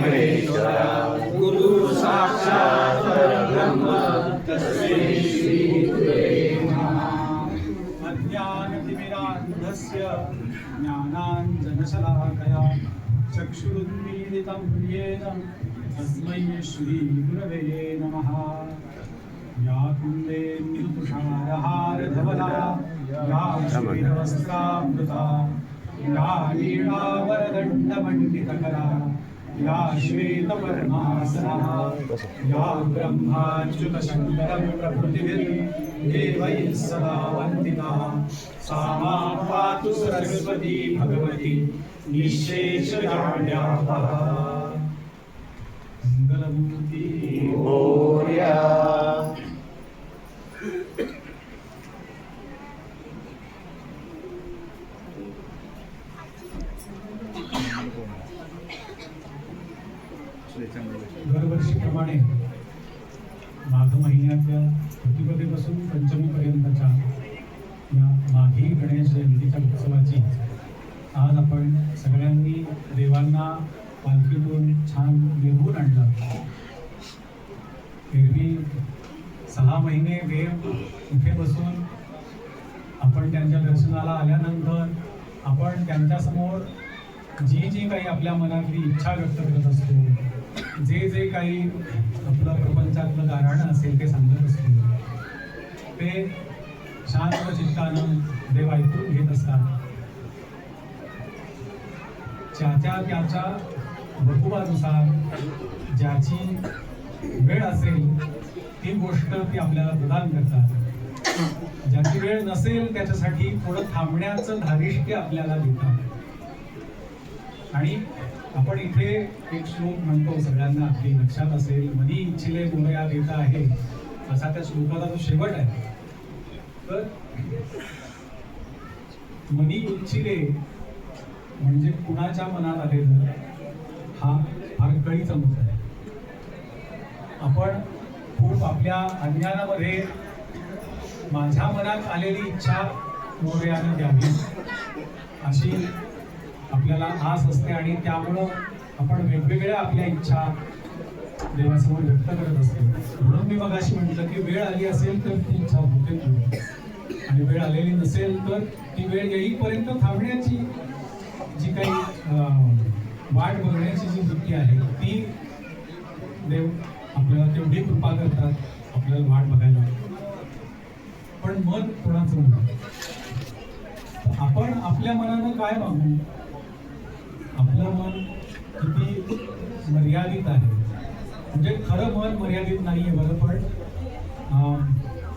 महेश्वरा। गुरु साक्षात तस्मै श्री गुरवे अज्ञानतिमिरान्धस्य ज्ञानाञ्जनशलाकया चक्षुरुन्मीलितं येन तस्मै श्रीगुरवे नमः। या कुन्देन्दुतुषारहारधवला या श्रीरवस्त्रामृता। या वीणावरदण्डमण्डितकरा या श्वेतवर्णासना या ब्रह्माच्युतशङ्करं प्रभृतिभिर्देवैः सदा वन्दिता सा मा पातु सरस्वती भगवती निःशेषजाड्याः मङ्गलमूर्ति मोर्या दरवर्षीप्रमाणे माघ महिन्यातल्या प्रतिपदेपासून पंचमीपर्यंतच्या या माघी गणेश जयंतीच्या उत्सवाची आज आपण सगळ्यांनी देवांना पालखीतून छान मिरवून आणलं. एरवी सहा महिने देव इथे बसून आपण त्यांच्या दर्शनाला आल्यानंतर आपण त्यांच्यासमोर जी जी काही आपल्या मनातली इच्छा व्यक्त करत असतो जे जे काही आपलं प्रपंचातलं गाराणं असेल ते सांगत असतील ते शांत चित्तानं देव ऐकून घेत असतात. ज्याच्या त्याच्या वकुबानुसार ज्याची वेळ असेल ती गोष्ट ती आपल्याला प्रदान करतात. ज्याची वेळ नसेल त्याच्यासाठी थोडं थांबण्याचं धारिष्ट्य आपल्याला देतात. आणि आपण इथे एक श्लोक म्हणतो सगळ्यांना आपली लक्षात असेल मनी इच्छिले मोरया देता आहे. असा त्या श्लोकाचा जो शेवट आहे. तर मनी इच्छिले म्हणजे कुणाच्या मनात आलेलं? हा फार कळीचा मुद्दा आहे. आपण खूप आपल्या अज्ञानामध्ये माझ्या मनात आलेली इच्छा मोर्याने द्यावी अशी आपल्याला आस असते आणि त्यामुळं आपण वेगवेगळ्या आपल्या इच्छा देवासमोर व्यक्त करत असतो. म्हणून मी मगाशी म्हटलं की वेळ आली असेल तर ती इच्छा होते आणि वेळ आलेली नसेल तर ती वेळ येईपर्यंत थांबण्याची जी काही वाट बघण्याची जी वृत्ती आहे ती देव आपल्याला तेवढी कृपा करतात आपल्याला वाट बघायला. पण मन कोणाचं म्हणतात आपण आपल्या मनानं काय मागू? आपलं मन किती मर्यादित आहे? म्हणजे खरं मन मर्यादित नाही आहे बरं पण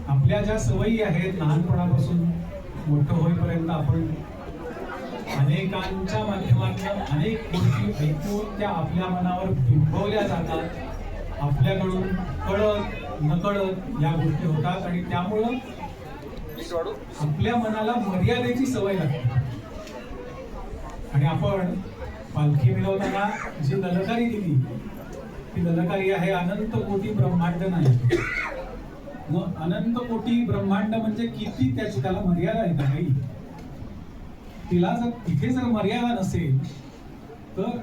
आपल्या ज्या सवयी आहेत लहानपणापासून मोठं होईपर्यंत आपण अनेकांच्या माध्यमातून अनेक गोष्टी ऐकून त्या आपल्या मनावर बिंबवल्या जातात. आपल्याकडून कळत नकळत या गोष्टी होतात आणि त्यामुळं आपल्या मनाला मर्यादेची सवय लागते. आणि आपण पालखी मिळवताना जी ललकारी दिली ती ललकारी आहे अनंत कोटी ब्रह्मांड नाही. मग अनंत कोटी ब्रह्मांड म्हणजे किती त्याची त्याला मर्यादा आहे का काही तिला जर तिथे जर मर्यादा नसेल तर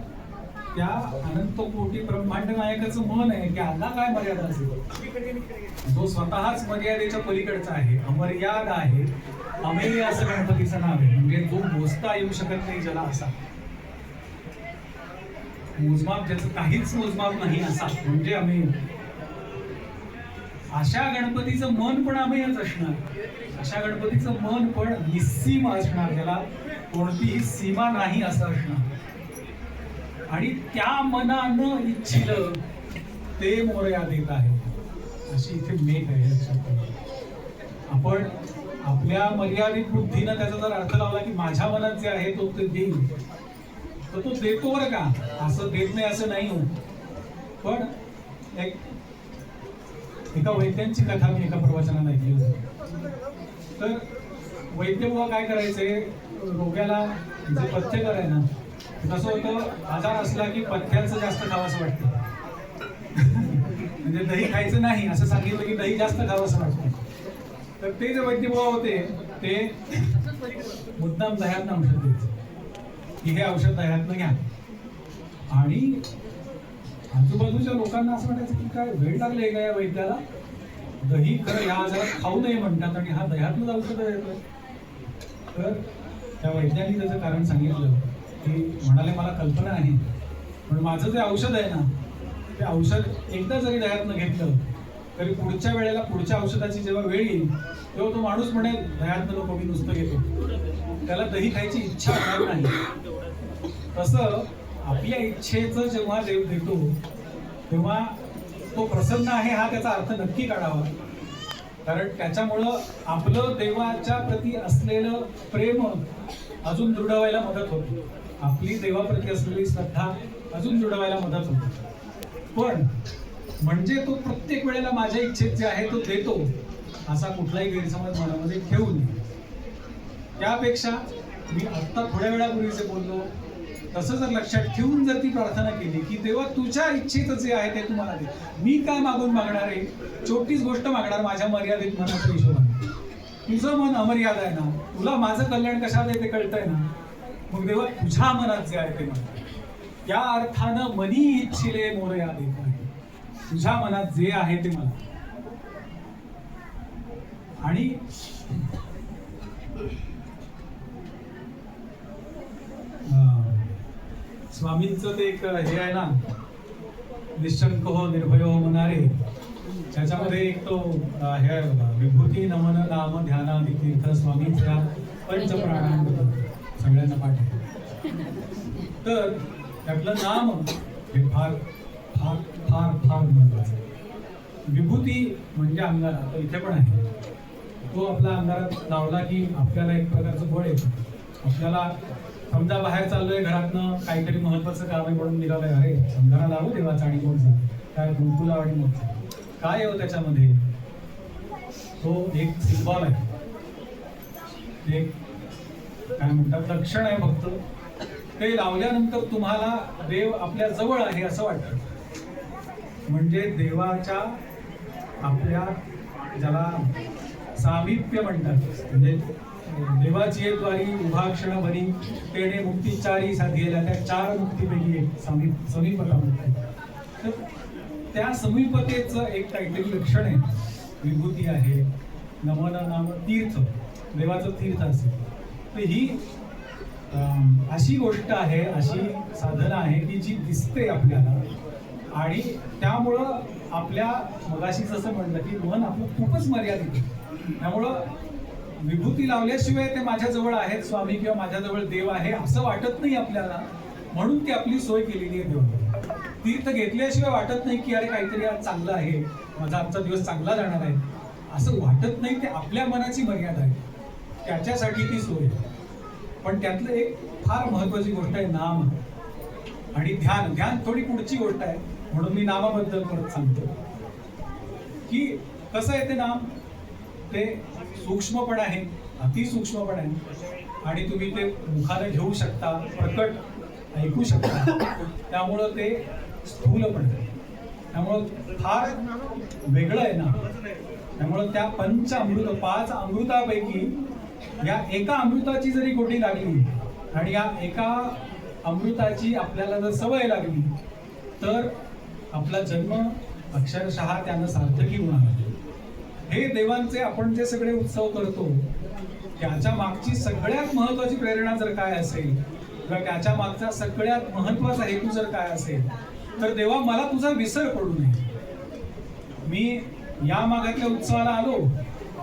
त्या अनंत कोटी ब्रह्मांड नायकाचं मन आहे की आला काय मर्यादा असेल? जो स्वतःच मर्यादेच्या पलीकडचा आहे अमर्याद आहे अमेय असं गणपतीचं नाव आहे. म्हणजे तो मोजता येऊ शकत नाही ज्याला असा. मोजमाप ज्याचं काहीच मोजमाप नाही असा. म्हणजे आम्ही अशा गणपतीचं मन पण अमेयच असणार. अशा गणपतीचं मन पण निस्सीम असणार. त्याला कोणतीही सीमा नाही असं असणार. आणि त्या मनानं इच्छिल ते मोरया देत आहे अशी इथे मेघ आहे लक्षात आपण आपल्या मर्यादित बुद्धीनं त्याचा जर अर्थ लावला की माझ्या मनात जे आहे तो ते देईल. तर तो देतो बरं का? असं देत नाही असं नाही हो. पण एक एका वैद्यांची कथा मी एका प्रवचनात ऐकली होती. तर वैद्य बुवा काय करायचे? रोग्याला जे पथ्यकर आहे ना कसं होतं आजार असला की पथ्याचं जास्त खावंसं वाटतं. म्हणजे दही खायचं नाही असं सांगितलं की दही जास्त खावंसं वाटतं. तर ते जे वैद्य बुवा होते ते मुद्दाम दह्यांना औषध द्यायचे. की हे औषध दह्यातनं घ्या. आणि आजूबाजूच्या लोकांना असं वाटायचं की काय वेळ लागले का या वैद्याला? दही खरं ह्या आजारात खाऊ नये म्हणतात आणि हा दह्यातनंच औषध येतोय तर त्या वैद्याने त्याचं कारण सांगितलं की म्हणाले मला कल्पना आहे पण माझं जे औषध आहे ना ते औषध एकदा जरी दह्यातनं घेतलं तरी पुढच्या वेळेला पुढच्या औषधाची जेव्हा वेळ येईल तेव्हा तो माणूस म्हणेल दह्यातनं नको मी नुसतं घेतो. त्याला दही खायची इच्छा होणार नाही. तसं आपल्या इच्छेचं जेव्हा देव देतो तेव्हा तो प्रसन्न आहे हा त्याचा अर्थ नक्की काढावा. कारण त्याच्यामुळं आपलं देवाच्या प्रती असलेलं प्रेम अजून दृढ व्हायला मदत होते. आपली देवाप्रती असलेली श्रद्धा अजून दृढ व्हायला मदत होते. पण म्हणजे तो प्रत्येक वेळेला माझ्या इच्छेत जे आहे तो देतो असा कुठलाही गैरसमज मनामध्ये ठेवू नये. त्यापेक्षा मी आत्ता थोड्या वेळापूर्वीचे बोललो. तसं जर लक्षात ठेवून जर ती प्रार्थना केली की तेव्हा तुझ्या इच्छेचं जे आहे ते तुम्हाला दे. मी काय मागून मागणार आहे? छोटीच गोष्ट मागणार माझ्या मर्यादित मनाच्या हिशोबाने. तुझं मन अमर्याद आहे ना? तुला माझं कल्याण कशात आहे ते कळतंय ना? मग देवा तुझ्या मनात जे आहे ते मला त्या अर्थानं मनी इच्छिले मोरया देत नाही. तुझ्या मनात जे आहे ते मला आणि स्वामींचं ते एक हे आहे ना निशंक हो निर्भय हो म्हणारे त्याच्यामध्ये एक तो हे आहे बघा विभूती नमन नाम ध्यानादी तीर्थ स्वामींच्या पंचप्राणांबद्दल सगळ्यांना पाठ आहे तर त्यातलं नाम हे फार फार फार फार महत्वाचं आहे. विभूती म्हणजे अंगारा तो इथे पण आहे. तो आपला अंगारात लावला की आपल्याला एक प्रकारचं बळ येतं. आपल्याला समजा बाहेर चाललोय घरातनं काहीतरी महत्वाचं काम आहे म्हणून निघालंय. अरे समजाला लावू देवाचा आणि मोठा काय कुंकुला आणि मोठा. काय आहे हो त्याच्यामध्ये? तो एक सिम्बॉल आहे. एक काय म्हणतात लक्षण आहे फक्त. ते लावल्यानंतर तुम्हाला देव आपल्या जवळ आहे असं वाटतं. म्हणजे देवाच्या आपल्या ज्याला सामिप्य म्हणतात म्हणजे देवाची द्वारी उभा क्षण भरी तेने मुक्तीचारी साधलेल्या त्या चार मुक्तीपैकी एक समीप समीपता मुक्ती तर त्या समीपतेचं एक काहीतरी लक्षण आहे. विभूती आहे नमन नाम तीर्थ. देवाचं तीर्थ असेल. तर ही अशी गोष्ट आहे अशी साधना आहे की जी दिसते आपल्याला. आणि त्यामुळं आपल्या मगाशी जसं म्हणलं की मन आपलं खूपच मर्यादित त्यामुळं विभूती लावल्याशिवाय ते माझ्याजवळ आहेत स्वामी किंवा माझ्याजवळ देव आहे असं वाटत नाही आपल्याला. म्हणून ती आपली सोय केलेली आहे देव तीर्थ घेतल्याशिवाय वाटत नाही की अरे काहीतरी आज चांगलं आहे. माझा आजचा दिवस चांगला जाणार आहे. असं वाटत नाही ते आपल्या मनाची मर्यादा आहे. त्याच्यासाठी ती सोय पण त्यातलं एक फार महत्वाची गोष्ट आहे नाम. आणि ध्यान. ध्यान थोडी पुढची गोष्ट आहे. म्हणून मी नामाबद्दल परत सांगतो. की कसं आहे ते नाम? ते सूक्ष्म पण आहे अतिसूक्ष्म पण आहे. आणि तुम्ही ते मुखाने घेऊ शकता प्रकट ऐकू शकता. त्यामुळं ते स्थूल पण आहे. त्यामुळं फार वेगळं आहे ना. त्यामुळं त्या पंच अमृत पाच अमृतापैकी या एका अमृताची जरी गोटी लागली आणि या एका अमृताची आपल्याला जर सवय लागली तर आपला जन्म अक्षरशः त्यानं सार्थकी होणार. हे देवांचे आपण जे सगळे उत्सव करतो त्याच्या मागची सगळ्यात महत्वाची प्रेरणा जर काय असेल किंवा त्याच्या मागचा सगळ्यात महत्त्वाचा हेतू जर काय असेल तर देवा मला तुझा विसर पडू नये. मी या मागातल्या उत्सवाला आलो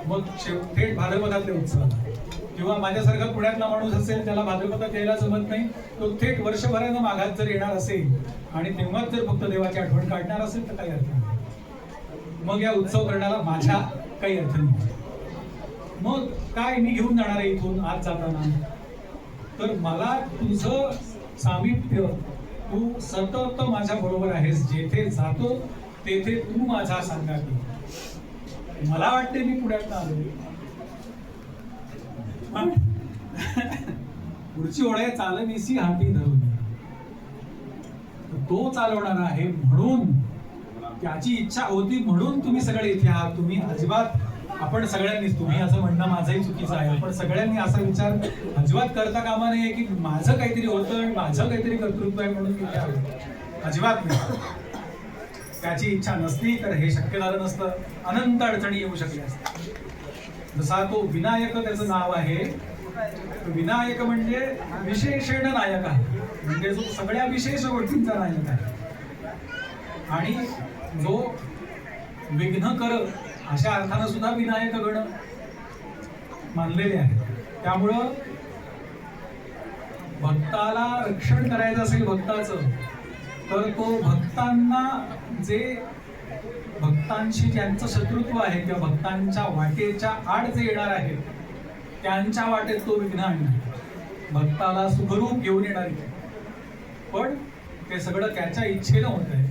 मग शेव- थेट भाद्रपदातल्या उत्सवाला. किंवा माझ्यासारखा पुण्यातला माणूस असेल त्याला भाद्रपदात यायला जमत नाही तो थेट वर्षभरानं माघात जर येणार असेल आणि तेव्हाच जर फक्त देवाची आठवण काढणार असेल तर काही अर्थ नाही. मग या उत्सव करण्याला माझ्या काही अर्थ नाही मग काय मी घेऊन जाणार आहे इथून आज जाताना? तर मला तुझं सामिप्य तू सतत माझ्या बरोबर आहेस. जेथे जातो तेथे तू माझा सांगा मला वाटते मी पुण्यात आलो पुढची ओढ्या आहे हाती धरून. तो चालवणार आहे म्हणून त्याची इच्छा होती म्हणून तुम्ही सगळे इथे आहात. तुम्ही अजिबात आपण सगळ्यांनीच तुम्ही असं म्हणणं माझंही चुकीचं आहे. आपण सगळ्यांनी असा विचार अजिबात करता कामा नये की माझं काहीतरी होतं आणि माझं काहीतरी कर्तृत्व आहे म्हणून मी इथे आलो. अजिबात नाही. त्याची इच्छा नसती तर हे शक्य झालं नसतं. अनंत अडचणी येऊ शकल्या असत्या. जसा तो विनायक त्याचं नाव आहे विनायक म्हणजे विशेषण नायक आहे. म्हणजे जो सगळ्या विशेष गोष्टींचा नायक आहे. आणि जो विघ्न कर अशा अर्थानं सुद्धा विनायक गण मानलेले आहे त्यामुळं भक्ताला रक्षण करायचं असेल भक्ताचं तर तो भक्तांना जे भक्तांशी ज्यांचं शत्रुत्व आहे किंवा भक्तांच्या वाटेच्या आड जे येणार आहे त्यांच्या वाटेत तो विघ्न आणणार. भक्ताला सुखरूप घेऊन येणार आहे. पण ते सगळं त्याच्या इच्छेनं होत आहे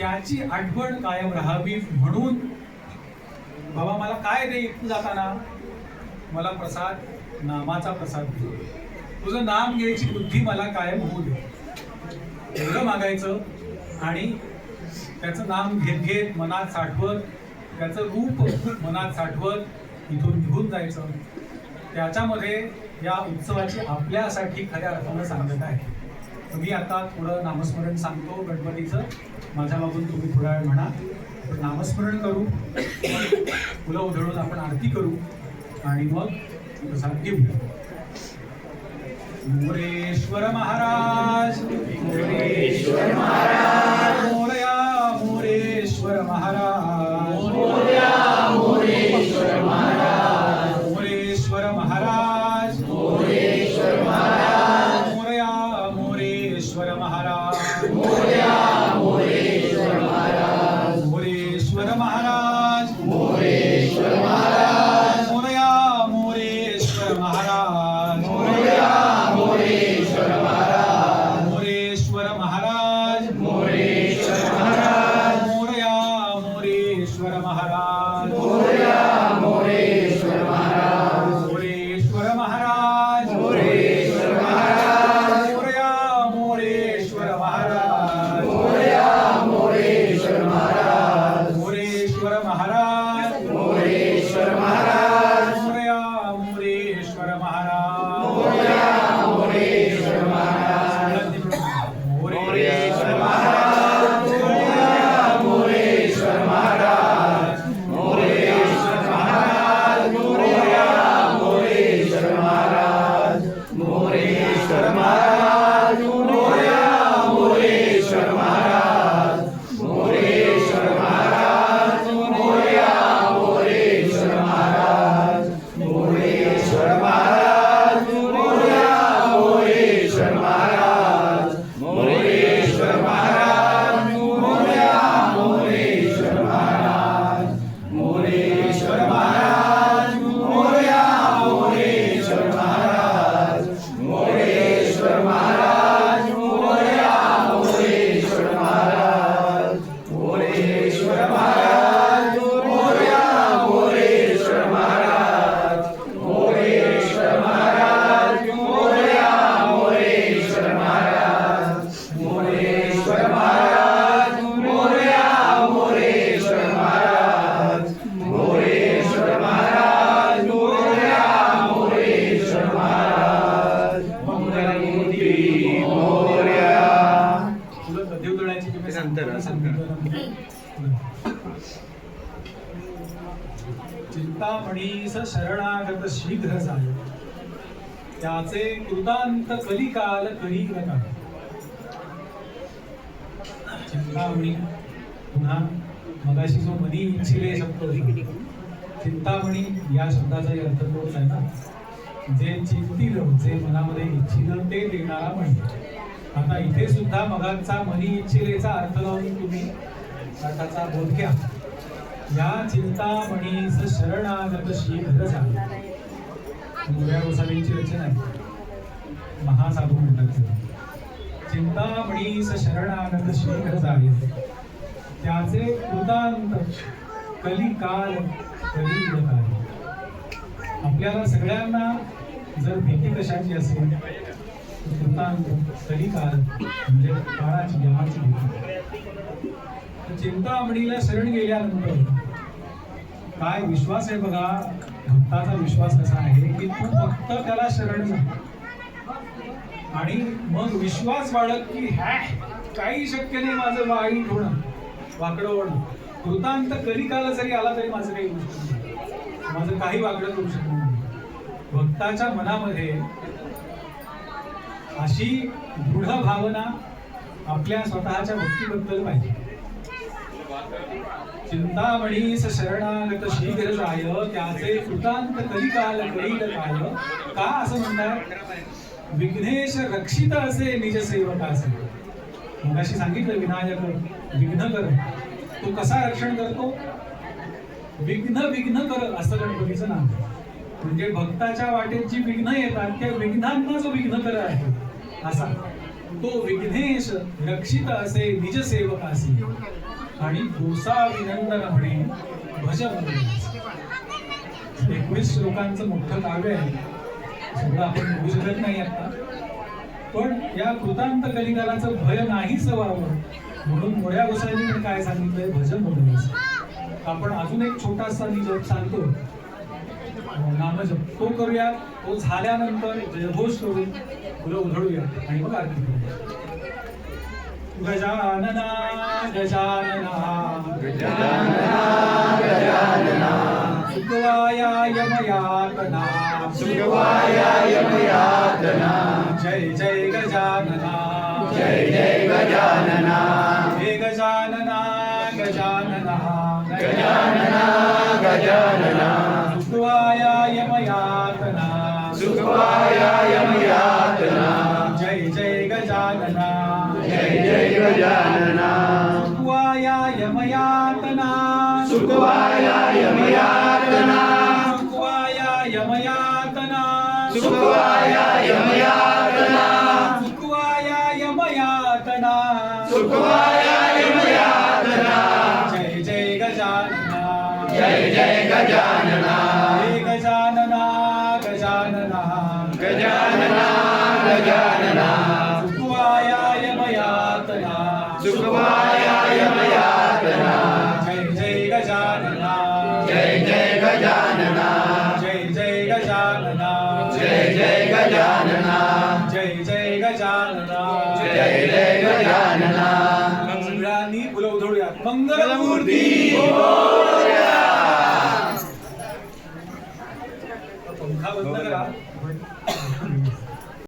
त्याची आठवण कायम राहावी म्हणून बाबा मला काय दे इथून जाताना? मला प्रसाद नामाचा प्रसाद दे. तुझं नाम घ्यायची बुद्धी मला कायम होऊ दे. एवढं मागायचं आणि त्याचं नाम घेत घेत मनात साठवत त्याचं रूप मनात साठवत इथून निघून जायचं. त्याच्यामध्ये या उत्सवाची आपल्यासाठी खऱ्या अर्थानं सांगत आहे. मी आता थोडं नामस्मरण सांगतो गणपतीचं. माझ्या बाबून तुम्ही थोडा वेळ म्हणा. आपण नामस्मरण करू. फुलं उधळून आपण आरती करू. आणि मग प्रसाद घेऊ. मोरेश्वर महाराज मोरेश्वर महाराज चिंतामणीस शरणागत शीघ्र झाले. त्याचे कृतांत कलिकाल करी नका. चिंतामणी पुन्हा मगाशी जो मनी इच्छिले शब्द चिंतामणी या शब्दाचा अर्थ तोच आहे ना? जे चिंतील जे मनामध्ये इच्छिलं ते देणारा म्हणजे आता इथे सुद्धा मगाचा मनी इच्छिलेचा अर्थ लावून तुम्ही अर्थाचा बोध घ्या. या चिंतामणीस शरणागत शीघ्र झाले. गोसावींची रचना आहे. महासाधू म्हणतात चिंतामणीस शरणागत शीघ्र झाले. त्याचे कृतांत कलिकाल कलियुग आपल्याला सगळ्यांना जर भीती कशाची असेल तर कृतांत कलिकाल म्हणजे काळाची यमाची भीती. चिंतामणीला शरण गेल्यानंतर काय विश्वास आहे बघा भक्ताचा विश्वास असा आहे की तू फक्त त्याला शरण जा. आणि मग विश्वास वाढत की हॅ काही शक्य नाही माझं वाईट होणं वाकडं होणं कृतांत कधी काल जरी आला तरी माझं काही माझं काही वाकडं करू शकत नाही. भक्ताच्या मनामध्ये अशी दृढ भावना आपल्या स्वतःच्या भक्तीबद्दल पाहिजे. चिंतामणीस शरणागत शीघ्र जाय त्याचे कृतांत कलिकाल करील काय का असं म्हणतात विघ्नेश रक्षित असे निज सेवक असे मगाशी सांगितलं विनायक विघ्न कर. तो कसा रक्षण करतो? विघ्न विघ्न कर असं गणपतीचं नाव म्हणजे भक्ताच्या वाटेत जी विघ्न येतात त्या विघ्नांना जो विघ्न कर आहे. असा. तो विघ्नेश रक्षित असे निज सेवक असे आणि भूसा विनंदन म्हणे भजन एकवीस श्लोकांचं मोठं काव्य आहे. सगळं आपण बोलू शकत नाही आता. पण या कृतांत कलिकालाचं भय नाहीच व्हावं म्हणून मोठ्या गोसाईने पण काय सांगितलंय? भजन म्हणून. आपण अजून एक छोटासा मी जप सांगतो. नामजप. तो करूया. तो झाल्यानंतर जयघोष करून फुलं उधळूया. आणि मग आरती करूया. गजानना गजानना सुखवाया यमयातना सुखवाय यमयातना जय जय गजानना जय जय गजानना हे गजानना गजानना गजानना गजानना सुखवाय यमयातना सुखवाया यमयातना सुखवाय यमयातना सुखवाया यमयातना सुखवाय यमयातना जय जय गजानना जय जय गजानना हे गजानना गजानना गजानना गजानना